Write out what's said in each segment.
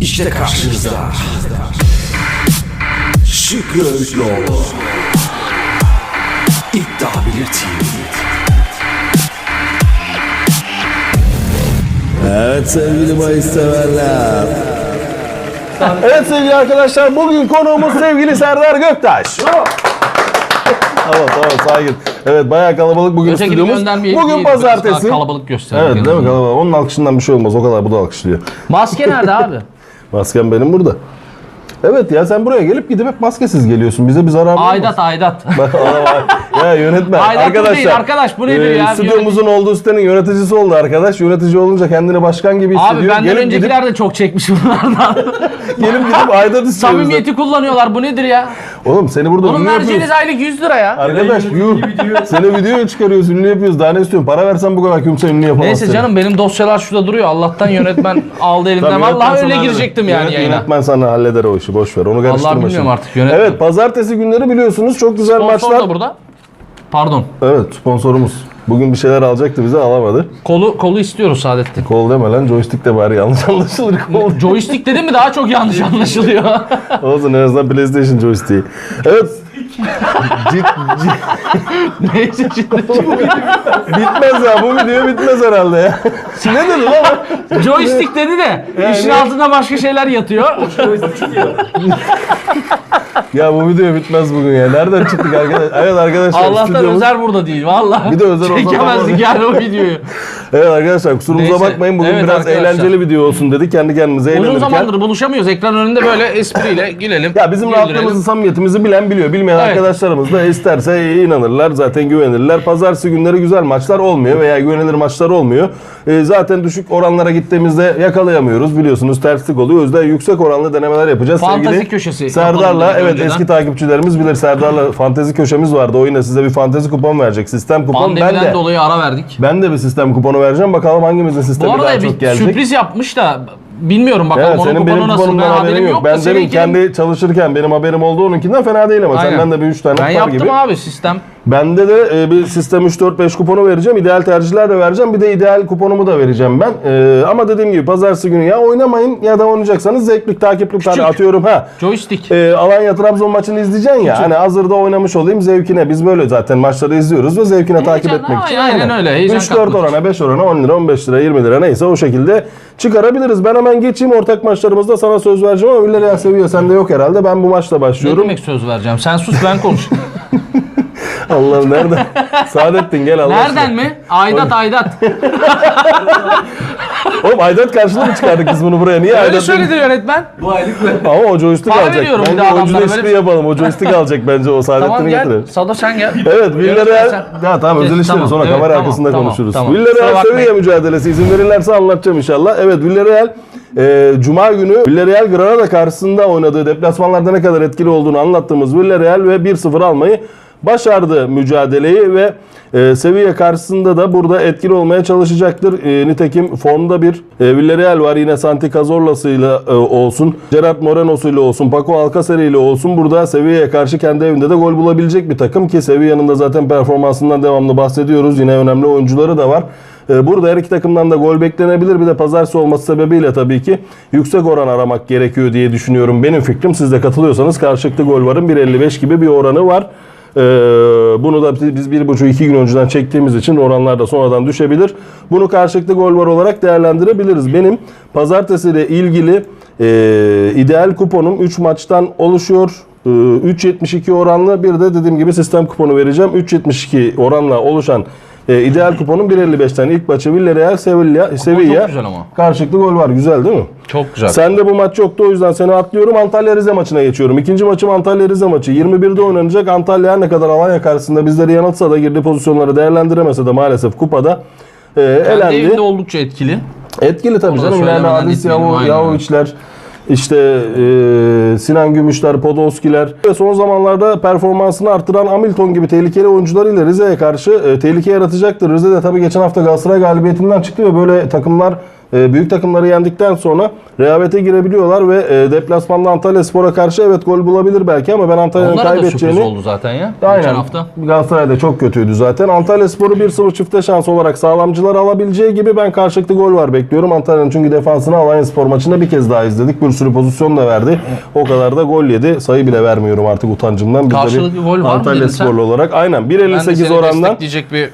İşte karşınızda Şükrü Öğütloğlu İddia Bilir TV Evet sevgili bahis severler. Evet sevgili arkadaşlar bugün konuğumuz sevgili Serdar Göktaş. tamam tamam sakin. Evet bayağı kalabalık bugün Öteki stüdyomuz. Bugün biraz pazartesi. kalabalık gösterelim. Evet değil mi kalabalık? Onun alkışından bir şey olmaz. O kadar bu da alkışlıyor. Maske nerede abi? Maskem benim burada. Evet ya sen buraya gelip gidip hep maskesiz geliyorsun. Bize bir zarar olmaz. Aydat Aydat. ya yönetmen Aydat bu arkadaşlar. değil arkadaş, bu nedir e, ya? Stüdyomuzun olduğu sitenin yöneticisi oldu arkadaş. Yönetici olunca kendini başkan gibi hissediyor. Abi benden Gelip öncekiler de çok çekmiş bunlardan. Gelip gidip Aydat istiyoruz. Samimiyeti kullanıyorlar. Bu nedir ya? Oğlum seni burada Oğlum ünlü vereceğiniz yapıyoruz. aylık 100 lira ya. Arkadaş yuh. Seni videoya çıkarıyoruz, ünlü yapıyoruz. Daha ne istiyorsun? Para versen bu kadar kimse ünlü yapamaz Neyse seni. canım benim dosyalar şurada duruyor. Allah'tan yönetmen aldı elimden. Yönetmen Vallahi öyle girecektim yani Yönet- yayına. Yönetmen sana halleder o işi. Boş ver. Onu karıştırma bilmiyorum şimdi. artık, yönetmen. Evet pazartesi günleri biliyorsunuz çok güzel Sponsor maçlar. da burada. Pardon. Evet sponsorumuz. Bugün bir şeyler alacaktı bize alamadı. Kolu kolu istiyoruz Saadettin. Kol deme lan joystick de bari yanlış anlaşılır kol. Joystick dedim mi daha çok yanlış anlaşılıyor. Olsun en azından PlayStation joystick'i. Evet. Cid, cid, Neyse şimdi. bitmez ya bu video bitmez herhalde ya. ne dedi lan? Joystick dedi de işin altında başka şeyler yatıyor. Ya bu video bitmez bugün ya. Nereden çıktık arkadaşlar? Evet arkadaşlar Allah'tan stüdyomuz- Özer burada değil vallahi. Bir de Özer olsa Çekemezdik yani o videoyu. Evet arkadaşlar kusurumuza Neyse. bakmayın. Bugün Evet biraz arkadaşlar. eğlenceli video olsun dedik. Kendi kendimize Uzun eğlenirken. zamandır buluşamıyoruz. Ekran önünde böyle espriyle gülelim. Ya bizim güldürelim. rahatlığımızı, samimiyetimizi bilen biliyor. Bilmeyen. Arkadaşlarımız da isterse inanırlar. Zaten güvenirler. Pazartesi günleri güzel maçlar olmuyor veya güvenilir maçlar olmuyor. Ee, zaten düşük oranlara gittiğimizde yakalayamıyoruz. Biliyorsunuz terslik oluyor. O yüzden yüksek oranlı denemeler yapacağız. Fantezi Sevgili köşesi Serdar'la yapalım evet önceden. eski takipçilerimiz bilir. Serdar'la fantezi köşemiz vardı. O yine size bir fantezi kupon verecek. Sistem kupon. Ben Pandemiden de, dolayı ara verdik. ben de bir sistem kuponu vereceğim. Bakalım hangimizin Bu sistemi daha arada çok bir gelecek. sürpriz yapmış da bilmiyorum bakalım Evet, onun senin benim kuponu nasıl. Ben kuponumdan haberim haberin yok. yok. da Ben demin seninkinin- kendi çalışırken benim haberim oldu onunkinden fena değil ama Aynen. senden de bir 3 tane Ben var yaptım gibi. abi sistem. Bende de e, bir sistem 3 4 5 kuponu vereceğim. İdeal tercihler de vereceğim. Bir de ideal kuponumu da vereceğim ben. E, ama dediğim gibi pazartesi günü ya oynamayın ya da oynayacaksanız zevklik takiplik tane atıyorum ha. Joystick. E, Alanya Trabzon maçını izleyeceksin ya. Hani hazırda oynamış olayım zevkine. Biz böyle zaten maçları izliyoruz ve zevkine takip Heyecan- etmek için. aynen öyle, heyecan 3 4 katmak orana 5 orana 10 lira 15 lira 20 lira neyse o şekilde çıkarabiliriz. Ben hemen geçeyim ortak maçlarımızda sana söz vereceğim ama Villarreal seviyor sende yok herhalde. Ben bu maçla Ne başlıyorum. demek söz vereceğim? Sen sus ben konuş. Allah'ım nerede? Saadettin gel Allah aşkına. Nereden mi? Aydat Aydat. Oğlum Aydat karşılığı mı çıkardık biz bunu buraya? Niye Öyle Aydat? söyledi yönetmen. Ama o joystick Para alacak. veriyorum bir Bence de oyuncu adamlara espri böyle- yapalım. O joystick alacak bence o Tamam Saadettin'i gel. getirelim. Sada sen gel. Evet Villarreal. sen- Ya tamam özel işleri tamam, sonra evet, kamera tamam, arkasında tamam, konuşuruz. tamam. Kusura Villarreal bakmayın. seviye mücadelesi izin verirlerse anlatacağım inşallah. Evet Villarreal e, Cuma günü Villarreal Granada karşısında oynadığı deplasmanlarda ne kadar etkili olduğunu anlattığımız Villarreal ve 1-0 almayı başardı mücadeleyi ve e, Sevilla karşısında da burada etkili olmaya çalışacaktır. E, nitekim formda bir e, Villarreal var yine Santi Cazorla'sıyla e, olsun, Gerard Moreno'suyla olsun, Paco Alcacer ile olsun burada Sevilla'ya karşı kendi evinde de gol bulabilecek bir takım ki Sevilla'nın da zaten performansından devamlı bahsediyoruz. Yine önemli oyuncuları da var. E, Burada her iki takımdan da gol beklenebilir. Bir de pazartesi olması sebebiyle tabii ki yüksek oran aramak gerekiyor diye düşünüyorum. Benim fikrim siz de katılıyorsanız karşılıklı gol varın 1.55 gibi bir oranı var. Ee, bunu da biz bir buçuk iki gün önceden çektiğimiz için oranlar da sonradan düşebilir. Bunu karşılıklı gol var olarak değerlendirebiliriz. Benim pazartesiyle ilgili e, ideal kuponum 3 maçtan oluşuyor. Ee, 3.72 oranlı bir de dediğim gibi sistem kuponu vereceğim. 3.72 oranla oluşan e, ideal kuponun 1.55'ten ilk maçı Villarreal Sevilla, Sevilla. güzel ama. Karşılıklı gol var. Güzel değil mi? Çok güzel. Sen de bu maç yoktu o yüzden seni atlıyorum. Antalya Rize maçına geçiyorum. İkinci maçım Antalya Rize maçı. 21'de oynanacak. Antalya her ne kadar Alanya karşısında bizleri yanıltsa da girdiği pozisyonları değerlendiremese de maalesef kupada e, Kendi elendi. evinde oldukça etkili. Etkili tabii Onu da canım. İleride söylemeden Adis gitmeyelim, Yavu, aynen. Yavuçlar, işte e, Sinan Gümüşler, Podolskiler ve son zamanlarda performansını arttıran Hamilton gibi tehlikeli oyuncularıyla Rize'ye karşı e, tehlike yaratacaktır. Rize de tabii geçen hafta Galatasaray galibiyetinden çıktı ve böyle takımlar büyük takımları yendikten sonra rehavete girebiliyorlar ve e, deplasmanda Antalya Spor'a karşı evet gol bulabilir belki ama ben Antalya'nın Onlara da kaybedeceğini oldu zaten ya. Aynen. Geçen hafta. Galatasaray'da çok kötüydü zaten. Antalya Sporu 1-0 çifte şans olarak sağlamcılar alabileceği gibi ben karşılıklı gol var bekliyorum. Antalya'nın çünkü defansını Alanya Spor maçında bir kez daha izledik. Bir sürü pozisyon da verdi. O kadar da gol yedi. Sayı bile vermiyorum artık utancımdan. Biz Karşılıklı gol var Antalya? Sporlu olarak. Aynen Ben de 1.58 seni orandan. bir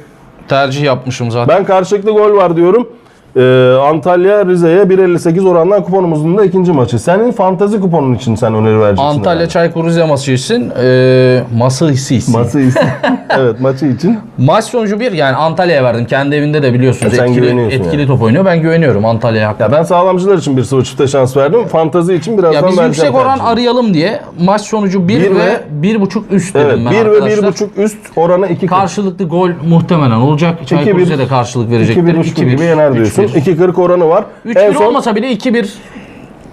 tercih yapmışım zaten. Ben karşılıklı gol var diyorum. Ee, Antalya Rize'ye 1.58 orandan kuponumuzun da ikinci maçı. Senin fantazi kuponun için sen öneri vereceksin. Antalya herhalde. Çaykur Rize maçı için e, ması hissi. Maçı için. evet maçı için. Maç sonucu bir yani Antalya'ya verdim. Kendi evinde de biliyorsunuz E sen etkili, etkili yani. top oynuyor. Ben güveniyorum Antalya'ya hakikaten. Ya ben sağlamcılar için 1-0 çifte şans verdim. Fantazi için birazdan Ya biz vereceğim yüksek oran tercihimi. arayalım diye maç sonucu 1 Bir ve ve- 1.5 üst dedim Evet ben 1 ve arkadaşlar. 1.5 üst oranı 2 Karşılıklı gol muhtemelen olacak. Çaykur 2-1, Rize de karşılık verecektir. 2-1 3 gibi yener diyorsun. 2.40 oranı var. en 3-1 son olmasa bile 2-1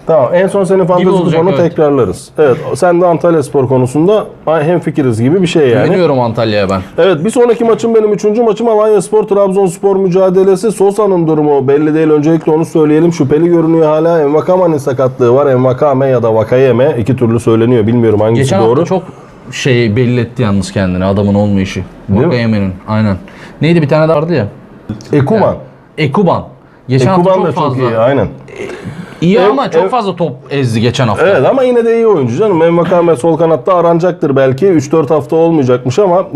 tamam en son senin fantezi olacak, kuponu evet. tekrarlarız. Evet sen de Antalya Spor konusunda hem fikiriz gibi bir şey yani. güveniyorum Antalya'ya ben. Evet bir sonraki maçım benim üçüncü maçım Alanya Spor Trabzonspor mücadelesi. Sosa'nın durumu belli değil. Öncelikle onu söyleyelim. Şüpheli görünüyor hala. Envakame'nin sakatlığı var. Envakame ya da Vakayeme iki türlü söyleniyor. Bilmiyorum hangisi Geçen doğru. hafta çok şey belli etti yalnız kendini adamın olmayışı. Vakayemen'in aynen. Neydi bir tane daha vardı ya. Ekuman. Ekuban. Geçen Ekuban hafta da çok çok fazla. iyi aynen. İyi Ev- ama çok ev- fazla top ezdi geçen hafta. Evet ama yine de iyi oyuncu canım. Envakame sol kanatta aranacaktır belki. 3-4 hafta olmayacakmış ama e,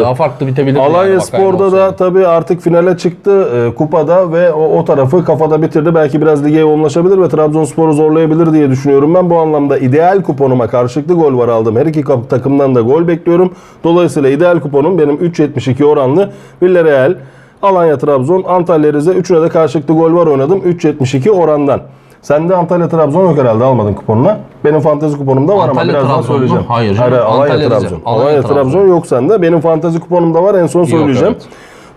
Daha farklı bitebilir. Alanya Spor'da da tabii artık finale çıktı e, kupada ve o, o tarafı kafada bitirdi. Belki biraz lige yoğunlaşabilir ve Trabzonspor'u zorlayabilir diye düşünüyorum. Ben bu anlamda ideal kuponuma karşılıklı gol var aldım. Her iki kap- takımdan da gol bekliyorum. Dolayısıyla ideal kuponum benim 3.72 oranlı Villarreal, Alanya Trabzon, Antalya Rize. Üçüne de karşılıklı gol var oynadım. 3.72 orandan. Sen de Antalya Trabzon yok herhalde almadın kuponuna. Benim fantezi kuponumda var ama Antalya birazdan Trabzon mu? söyleyeceğim. Hayır. Alanya Antalya Rize. Trabzon. Alanya Alanya Trabzon. Trabzon yok sende. Benim fantezi kuponumda var. En son söyleyeceğim. evet.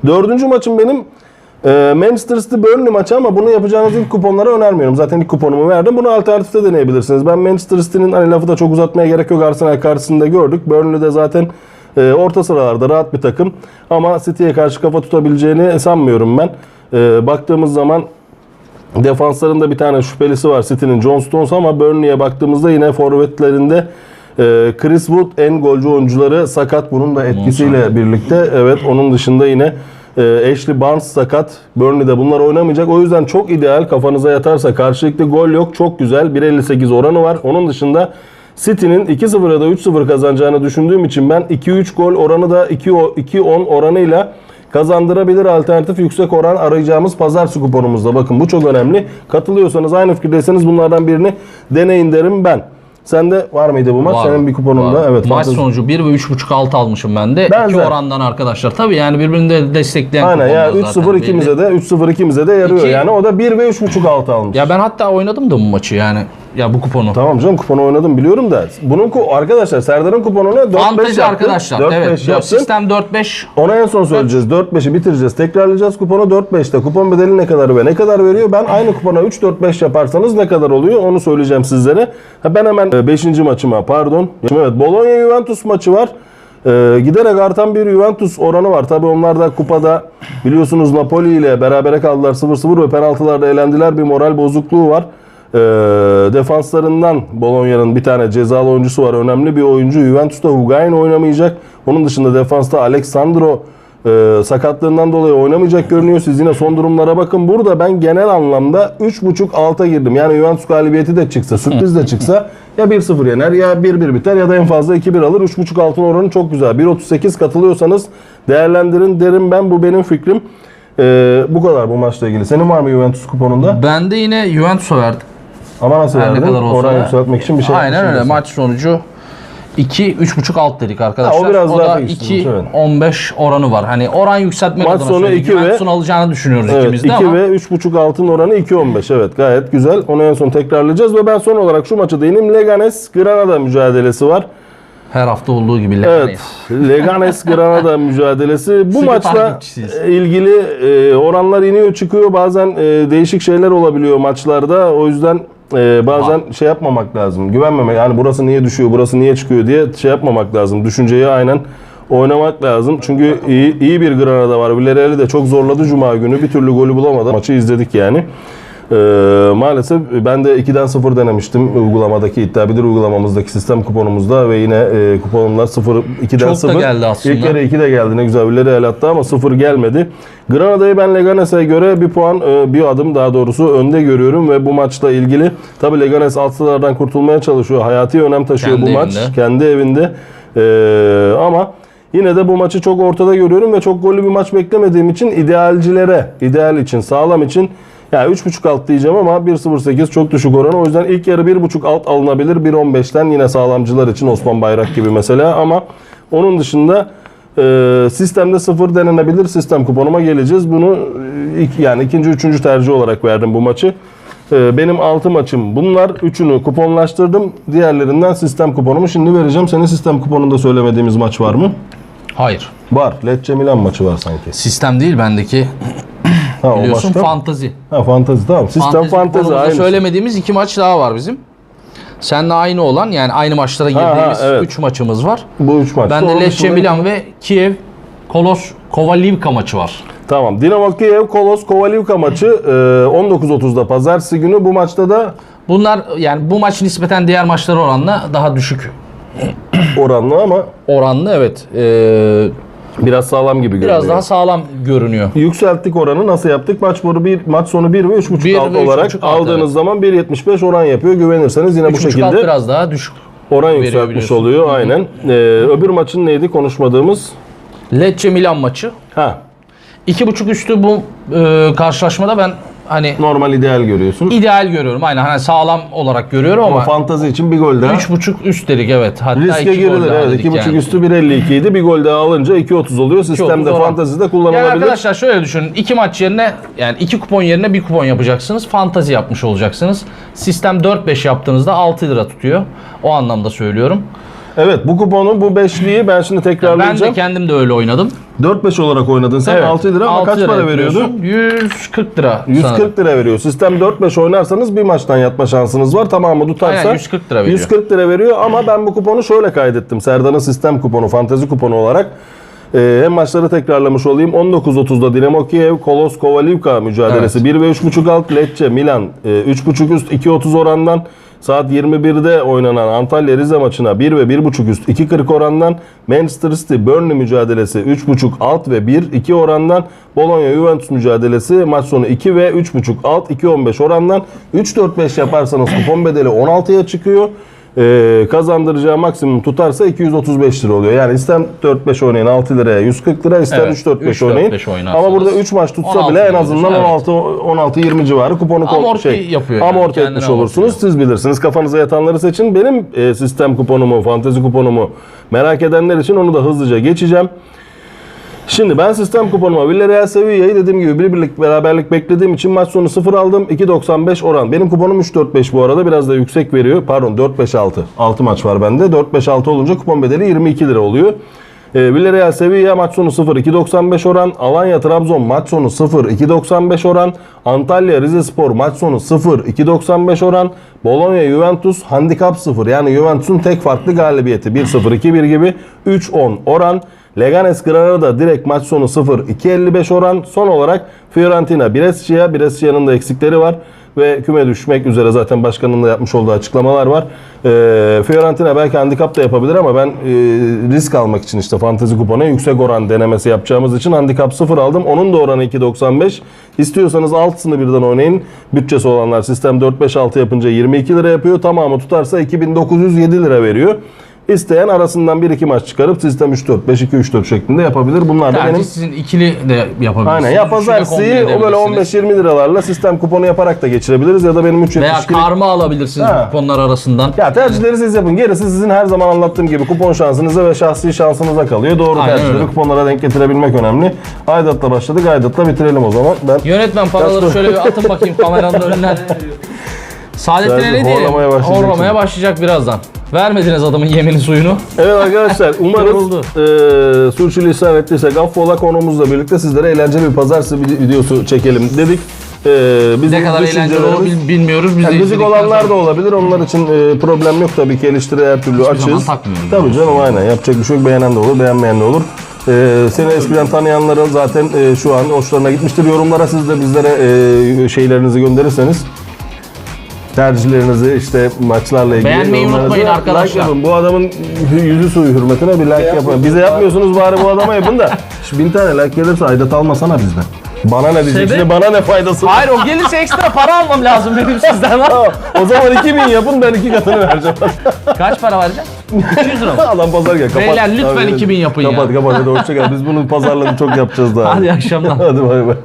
Dördüncü maçım benim e, Manchester City Burnley maçı ama bunu yapacağınız ilk kuponlara önermiyorum. Zaten ilk kuponumu verdim. Bunu alternatifte deneyebilirsiniz. Ben Manchester City'nin hani lafı da çok uzatmaya gerek yok. Arsenal karşısında gördük. Burnley'de zaten e, orta sıralarda rahat bir takım. Ama City'ye karşı kafa tutabileceğini sanmıyorum ben. E, baktığımız zaman Defanslarında bir tane şüphelisi var City'nin John Stones ama Burnley'e baktığımızda yine forvetlerinde e, Chris Wood en golcü oyuncuları sakat bunun da etkisiyle birlikte. Evet onun dışında yine e, Ashley Barnes sakat. Burnley'de bunlar oynamayacak. O yüzden çok ideal kafanıza yatarsa karşılıklı gol yok. Çok güzel. 1.58 oranı var. Onun dışında City'nin 2-0 ya da 3-0 kazanacağını düşündüğüm için ben 2-3 gol oranı da 2-10 oranıyla kazandırabilir alternatif yüksek oran arayacağımız pazartesi kuponumuzda. Bakın bu çok önemli. Katılıyorsanız aynı fikirdeyseniz bunlardan birini deneyin derim ben. Sende var mıydı bu maç? Var, Senin bir kuponunda. var. Evet. Maç fantezi- sonucu 1 ve 3.5 alt almışım ben de. Benzer. İki orandan arkadaşlar. Tabii yani birbirini de destekleyen Aynen ya kuponlar zaten 3-0 belli. ikimize de 3-0 ikimize de yarıyor İki- yani. O da 1 ve 3.5 altı almış. Ya ben hatta oynadım da bu maçı yani. Ya bu kuponu. Tamam canım kuponu oynadım biliyorum da. Bunun ku arkadaşlar Serdar'ın kuponuna 4-5 Fantezi yaptın. arkadaşlar. 4-5 evet. Sistem 4-5. Ona en son söyleyeceğiz. 4-5'i bitireceğiz. Tekrarlayacağız kuponu 4-5'te. Kupon bedeli ne kadar ve ne kadar veriyor? Ben aynı kupona 3-4-5 yaparsanız ne kadar oluyor? Onu söyleyeceğim sizlere. Ha, ben hemen 5. maçıma pardon. Evet Bologna Juventus maçı var. Ee, giderek artan bir Juventus oranı var. Tabii onlar da kupada biliyorsunuz Napoli ile berabere kaldılar 0-0 ve penaltılarda elendiler. Bir moral bozukluğu var. Ee, defanslarından Bologna'nın bir tane cezalı oyuncusu var. Önemli bir oyuncu. Juventus'ta Higuain oynamayacak. Onun dışında defansta Alexandro e, sakatlığından dolayı oynamayacak görünüyor. Siz yine son durumlara bakın. Burada ben genel anlamda 3.5 alta girdim. Yani Juventus galibiyeti de çıksa, sürpriz de çıksa ya 1-0 yener ya 1-1 biter ya da en fazla 2-1 alır. 3.5 altın oranı çok güzel. 1.38 katılıyorsanız değerlendirin derim ben. Bu benim fikrim. Ee, bu kadar bu maçla ilgili. Senin var mı Juventus kuponunda? Ben de yine Juventus'a verdim. Ama nasıl Her ne verdin? kadar olsa Oran da. yükseltmek için bir şey Aynen öyle. yapmışsın. Maç sonucu 2 3.5 alt dedik arkadaşlar. Ha, o biraz daha da pek üstünmüş, 2 evet. 15 oranı var. Hani oran yükseltme Maç adına sonu söyledik. iki ve- Juventus'un alacağını düşünüyoruz Evet ikimiz de 2 ama ve 3.5 altın oranı 2.15 evet gayet güzel. Onu en son tekrarlayacağız ve ben son olarak şu maçı değineyim. Leganes Granada mücadelesi var. her hafta olduğu gibi Evet. Leganes Granada mücadelesi. Bu Sıkı maçla takipçisiyiz. ilgili e, oranlar iniyor çıkıyor. Bazen e, değişik şeyler olabiliyor maçlarda. O yüzden e, bazen şey yapmamak lazım. Güvenmemek. Yani burası niye düşüyor, burası niye çıkıyor diye şey yapmamak lazım. Düşünceyi aynen oynamak lazım. Çünkü iyi, iyi bir Granada var. Villarreal'i de çok zorladı Cuma günü. Bir türlü golü bulamadı. Maçı izledik yani. Ee, maalesef ben de 2'den 0 denemiştim uygulamadaki iddia bilir uygulamamızdaki sistem kuponumuzda ve yine e, kuponumlar 0 2'den Çok da 0. geldi aslında. İlk kere 2 de geldi ne güzel birileri el attı ama 0 gelmedi. Granada'yı ben Leganes'e göre bir puan e, bir adım daha doğrusu önde görüyorum ve bu maçla ilgili tabi Leganes alt sıralardan kurtulmaya çalışıyor. Hayati önem taşıyor Kendi bu maç. evinde. Kendi evinde. Ee, ama yine de bu maçı çok ortada görüyorum ve çok gollü bir maç beklemediğim için idealcilere, ideal için, sağlam için yani 3.5 alt diyeceğim ama 1.08 çok düşük oran. O yüzden ilk yarı 1.5 alt alınabilir. 1.15'ten yine sağlamcılar için Osman Bayrak gibi mesela ama onun dışında e, sistemde 0 denenebilir. Sistem kuponuma geleceğiz. Bunu e, ilk, yani ikinci, üçüncü tercih olarak verdim bu maçı. E, benim 6 maçım bunlar. Üçünü kuponlaştırdım. Diğerlerinden sistem kuponumu şimdi vereceğim. Senin sistem kuponunda söylemediğimiz maç var mı? Hayır. Var. Lecce Milan maçı var sanki. Sistem değil bendeki. Ha, Biliyorsun maçta- fantazi. Ha fantazi tamam. Sistem kuponumuzda aynı. söylemediğimiz iki maç daha var bizim. Seninle aynı olan yani aynı maçlara girdiğimiz evet. 3 maçımız var. Bu üç maç. Bende Lecce Milan ve Kiev Kolos Kovalivka maçı var. Tamam. Dinamo Kiev Kolos Kovalivka maçı e, 19.30'da pazartesi günü. Bu maçta da Bunlar yani bu maç nispeten diğer maçlara oranla daha düşük oranlı ama oranlı evet. Ee, biraz sağlam gibi görünüyor. biraz daha sağlam görünüyor. Yükselttik oranı nasıl yaptık? Maç sonu bir maç sonu 1 ve 3.5 Bir alt ve olarak buçuk alt, aldığınız evet. zaman 1.75 oran yapıyor. Güvenirseniz yine bu 3.5 şekilde alt biraz daha düşük. oran yükseltmiş oluyor aynen. Ee, öbür maçın neydi konuşmadığımız? Lecce Milan maçı. Ha, 2.5 üstü bu e, karşılaşmada ben hani normal ideal görüyorsun. ideal görüyorum. Aynen hani sağlam olarak görüyorum Ama ama fantazi için bir gol daha. 3.5 üst dedik evet. Hatta Riske iki gol girilir daha evet. dedik 2.5 yani. üstü 1.52 idi. Bir gol daha alınca 2.30 oluyor. Sistemde 2.30 oran. fantazide Yani kullanılabilir. arkadaşlar şöyle düşünün. iki maç yerine yani iki kupon yerine bir kupon yapacaksınız. Fantazi yapmış olacaksınız. Sistem 4-5 yaptığınızda 6 lira tutuyor. O anlamda söylüyorum. Evet bu kuponu bu beşliği ben şimdi Ben tekrarlayacağım. de kendim de öyle oynadım. 4-5 olarak oynadın sen Evet. 6 lira ama 6 kaç lira para veriyordu? yapıyorsun. 140 lira. sanırım. 140 lira veriyor. Sistem 4-5 oynarsanız bir maçtan yatma şansınız var. Tamamı tutarsa Aynen, 140 lira veriyor. 140 lira veriyor ama ben bu kuponu şöyle kaydettim. Serdar'ın sistem kuponu, fantezi kuponu olarak. Ee, hem maçları tekrarlamış olayım. 19.30'da Dinamo Kiev, Kolos Kovalivka mücadelesi. 1 ve 3.5 alt Lecce, Milan e, 3.5 üst 2.30 orandan. Saat 21'de oynanan Antalya Rize maçına 1 ve 1.5 üst 2.40 orandan. Manchester City Burnley mücadelesi 3.5 alt ve 1 2 orandan. Bologna Juventus mücadelesi maç sonu 2 ve 3.5 alt 2.15 orandan. 3-4-5 yaparsanız kupon bedeli 16'ya çıkıyor. Ee, kazandıracağı maksimum tutarsa 235 lira oluyor. Yani ister 4-5 oynayın 6 liraya 140 lira, ister Evet, 3-4-5 3-4-5 oynayın. Ama burada 3 maç tutsa 16 bile en azından oluyorsun, 16 16-20 civarı kuponu Amorti şey, yapıyor yani, amorti kendine etmiş olursunuz. Siz bilirsiniz. Kafanıza yatanları seçin. Benim e, sistem kuponumu, fantezi kuponumu merak edenler için onu da hızlıca geçeceğim. Şimdi ben sistem kuponuma Villarreal Sevilla'yı dediğim gibi bir birlik beraberlik beklediğim için maç sonu 0 aldım. 2.95 oran. Benim kuponum 3.45 bu arada biraz da yüksek veriyor. Pardon 4.5-6. 6 maç var bende. 4.5-6 olunca kupon bedeli 22 lira oluyor. E, Villarreal Sevilla maç sonu 0 2.95 oran. Alanya Trabzon maç sonu 0 2.95 oran. Antalya Rizespor maç sonu 0 2.95 oran. Bologna Juventus handikap 0 yani Juventus'un tek farklı galibiyeti 1-0 2-1 gibi 3-10 oran. Leganes Granada direkt maç sonu 0 2.55 oran. Son olarak Fiorentina Brescia. Brescia'nın da eksikleri var ve küme düşmek üzere zaten başkanın da yapmış olduğu açıklamalar var. Ee, Fiorentina belki handikap da yapabilir ama ben e, risk almak için işte fantezi kupona yüksek oran denemesi yapacağımız için handikap 0 aldım. Onun da oranı 2.95. İstiyorsanız altısını birden oynayın. Bütçesi olanlar sistem 4-5-6 yapınca 22 lira yapıyor. Tamamı tutarsa 2907 lira veriyor. İsteyen arasından 1-2 maç çıkarıp sistem 3-4, 5-2-3-4 şeklinde yapabilir. Bunlar da Tercih benim sizin ikili de yapabilirsiniz. Aynen ya pazartesiyi o böyle edebilirsiniz. 15-20 liralarla sistem kuponu yaparak da geçirebiliriz ya da benim 3 Veya karma alabilirsiniz Ha. kuponlar arasından. ya tercihleri siz yapın. Gerisi sizin her zaman anlattığım gibi kupon şansınıza ve şahsi şansınıza kalıyor. Doğru Aynen tercihleri öyle. kuponlara denk getirebilmek önemli. Aydat'la başladık. Aydat'la bitirelim o zaman. Ben Yönetmen paraları şöyle bir atın bakayım kameranın önünden. Saadettin Sadece ne diyelim? horlamaya başlayacak Horlamaya başlayacak birazdan. Vermediniz adamın yemini suyunu. Evet arkadaşlar umarız e, sürçülisan ettiysek affola konumuzla birlikte sizlere eğlenceli bir pazartesi vide- videosu çekelim dedik. E, bizim Ne kadar eğlenceli olur bil- bilmiyoruz. Biz Yani müzik izledikten olanlar sonra- da olabilir. Onlar için e, problem yok tabii ki eleştiri her türlü zaman açığız. takmıyoruz Tabii canım aynen. Yapacak bir şey yok. Beğenen de olur, beğenmeyen de olur. Ee, seni eskiden tanıyanların zaten e, şu an hoşlarına gitmiştir. Yorumlara siz de bizlere e, şeylerinizi gönderirseniz tercihlerinizi işte maçlarla ilgili Beğenmeyi yorumlarınızı unutmayın like arkadaşlar. yapın. Bu adamın yüzü suyu hürmetine bir like yapın. Bize yapmıyorsunuz bari bu adama yapın da. Şu bin tane like gelirse aidat almasana bizden. Bana ne diyecek Sebep? şimdi bana ne faydası var? Hayır o gelirse ekstra para almam lazım benim sizden. o zaman 2000 yapın ben iki katını vereceğim. Kaç para vereceğim? 200 lira mı? Adam pazar gel kapat. Beyler lütfen Abi, 2000 yapın ya. Kapat kapat hadi hoşça kal. Biz bunun pazarlığını çok yapacağız daha. Hadi akşamlar. Hadi bay bay.